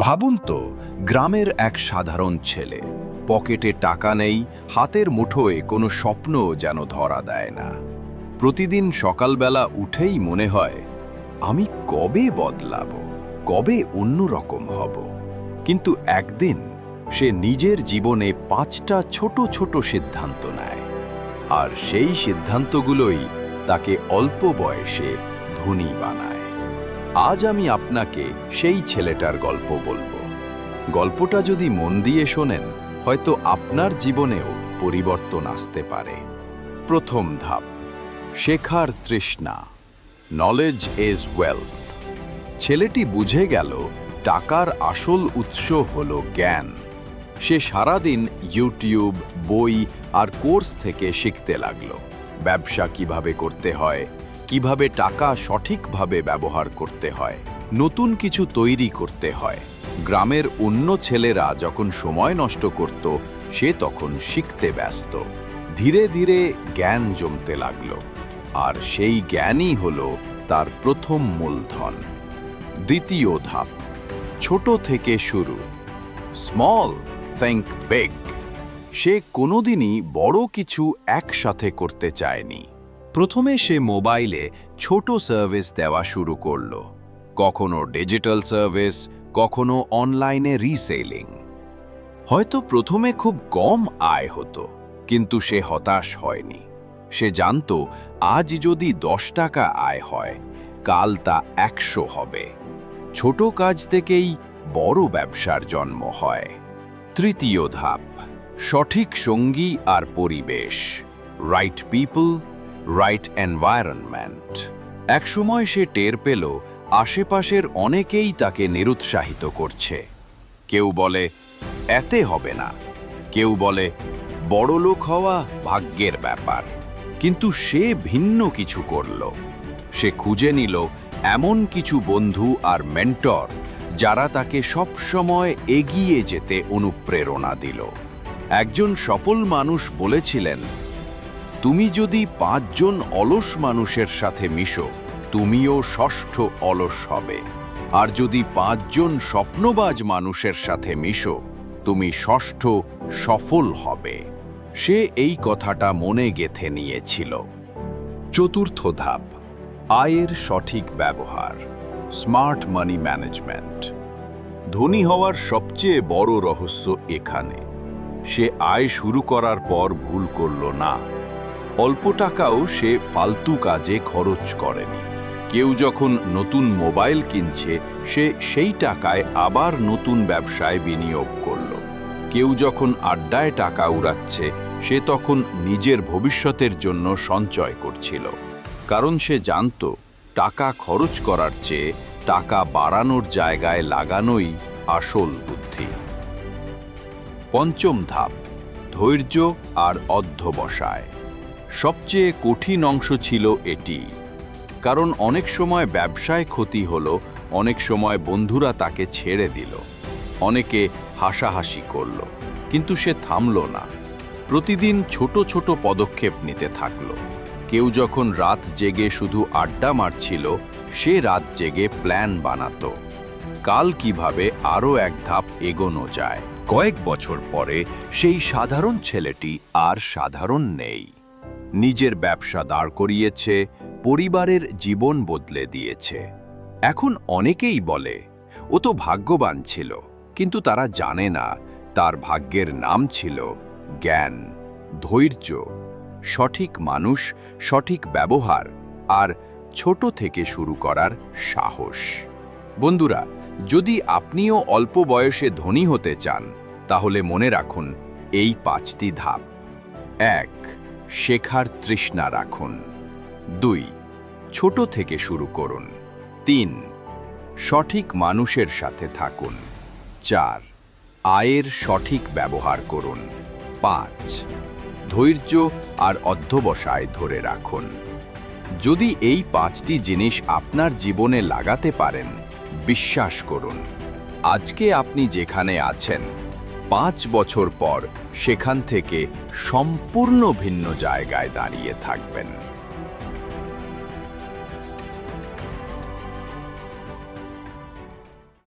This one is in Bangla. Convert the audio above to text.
ভাবুন তো, গ্রামের এক সাধারণ ছেলে। পকেটে টাকা নেই, হাতের মুঠোয় কোনো স্বপ্ন যেন ধরা দেয় না। প্রতিদিন সকালবেলা উঠেই মনে হয়, আমি কবে বদলাব, কবে অন্যরকম হব। কিন্তু একদিন সে নিজের জীবনে পাঁচটা ছোট ছোট সিদ্ধান্ত নেয়। আর সেই সিদ্ধান্তগুলোই তাকে অল্প বয়সে ধনী বানায়। আজ আমি আপনাকে সেই ছেলেটার গল্প বলব। গল্পটা যদি মন দিয়ে শোনেন, হয়তো আপনার জীবনেও পরিবর্তন আসতে পারে। প্রথম ধাপ, শেখার তৃষ্ণা নলেজ ইজ ওয়েলথ ছেলেটি বুঝে গেল, টাকার আসল উৎস হল জ্ঞান। সে সারাদিন ইউটিউব বই আর কোর্স থেকে শিখতে লাগল। ব্যবসা কীভাবে করতে হয় কীভাবে টাকা সঠিকভাবে ব্যবহার করতে হয়, নতুন কিছু তৈরি করতে হয়। গ্রামের অন্য ছেলেরা যখন সময় নষ্ট করত, সে তখন শিখতে ব্যস্ত। ধীরে ধীরে জ্ঞান জমতে লাগল। আর সেই জ্ঞানই হল তার প্রথম মূলধন। দ্বিতীয় ধাপ, ছোট থেকে শুরু। স্মল থিঙ্ক বেগ সে কোনোদিনই বড় কিছু একসাথে করতে চায়নি। প্রথমে সে মোবাইলে ছোট সার্ভিস দেওয়া শুরু করল, কখনো ডিজিটাল সার্ভিস, কখনো অনলাইনে রিসেলিং। হয়তো প্রথমে খুব কম আয় হতো, কিন্তু সে হতাশ হয়নি। সে জানতো, আজ যদি দশ টাকা আয় হয়, কাল তা একশো হবে। ছোট কাজ থেকেই বড় ব্যবসার জন্ম হয়। তৃতীয় ধাপ, সঠিক সঙ্গী আর পরিবেশ। রাইট পিপল রাইট এনভায়রনমেন্ট একসময় সে টের পেল, আশেপাশের অনেকেই তাকে নিরুৎসাহিত করছে। কেউ বলে, এতে হবে না। কেউ বলে, বড়লোক হওয়া ভাগ্যের ব্যাপার। কিন্তু সে ভিন্ন কিছু করল। সে খুঁজে নিল এমন কিছু বন্ধু আর মেন্টর, যারা তাকে সবসময় এগিয়ে যেতে অনুপ্রেরণা দিল। একজন সফল মানুষ বলেছিলেন তুমি যদি পাঁচজন অলস মানুষের সাথে মিশো, তুমিও ষষ্ঠ অলস হবে। আর যদি পাঁচজন স্বপ্নবাজ মানুষের সাথে মিশো, তুমি ষষ্ঠ সফল হবে। সে এই কথাটা মনে গেথে নিয়েছিল। চতুর্থ ধাপ, আয়ের সঠিক ব্যবহার, স্মার্ট মানি ম্যানেজমেন্ট। ধনী হওয়ার সবচেয়ে বড় রহস্য এখানে। সে আয় শুরু করার পর ভুল করল না। অল্প টাকাও সে ফালতু কাজে খরচ করেনি। কেউ যখন নতুন মোবাইল কিনছে, সে সেই টাকায় আবার নতুন ব্যবসায় বিনিয়োগ করল। কেউ যখন আড্ডায় টাকা উড়াচ্ছে, সে তখন নিজের ভবিষ্যতের জন্য সঞ্চয় করছিল। কারণ সে জানত, টাকা খরচ করার চেয়ে টাকা বাড়ানোর জায়গায় লাগানোই আসল বুদ্ধি। পঞ্চম ধাপ, ধৈর্য আর অধ্যবসায়। সবচেয়ে কঠিন অংশ ছিল এটি। কারণ অনেক সময় ব্যবসায় ক্ষতি হলো, অনেক সময় বন্ধুরা তাকে ছেড়ে দিল, অনেকে হাসাহাসি করল, কিন্তু সে থামল না। প্রতিদিন ছোট ছোট পদক্ষেপ নিতে থাকল। কেউ যখন রাত জেগে শুধু আড্ডা মারছিল, সে রাত জেগে প্ল্যান বানাতো। কাল কীভাবে আরও এক ধাপ এগোনো যায়। কয়েক বছর পরে সেই সাধারণ ছেলেটি আর সাধারণ নেই। নিজের ব্যবসা দাঁড় করিয়েছে, পরিবারের জীবন বদলে দিয়েছে। এখন অনেকেই বলে, ও তো ভাগ্যবান ছিল। কিন্তু তারা জানে না, তার ভাগ্যের নাম ছিল জ্ঞান, ধৈর্য, সঠিক মানুষ, সঠিক ব্যবহার আর ছোট থেকে শুরু করার সাহস। বন্ধুরা, যদি আপনিও অল্প বয়সে ধনী হতে চান, তাহলে মনে রাখুন, এই পাঁচটি ধাপ। এক শেখার তৃষ্ণা রাখুন। দুই, ছোট থেকে শুরু করুন। তিন, সঠিক মানুষের সাথে থাকুন। চার, আয়ের সঠিক ব্যবহার করুন। পাঁচ, ধৈর্য আর অধ্যবসায় ধরে রাখুন। যদি এই পাঁচটি জিনিস আপনার জীবনে লাগাতে পারেন, বিশ্বাস করুন। আজকে আপনি যেখানে আছেন পাঁচ বছর পর সেখান থেকে সম্পূর্ণ ভিন্ন জায়গায় দাঁড়িয়ে থাকবেন।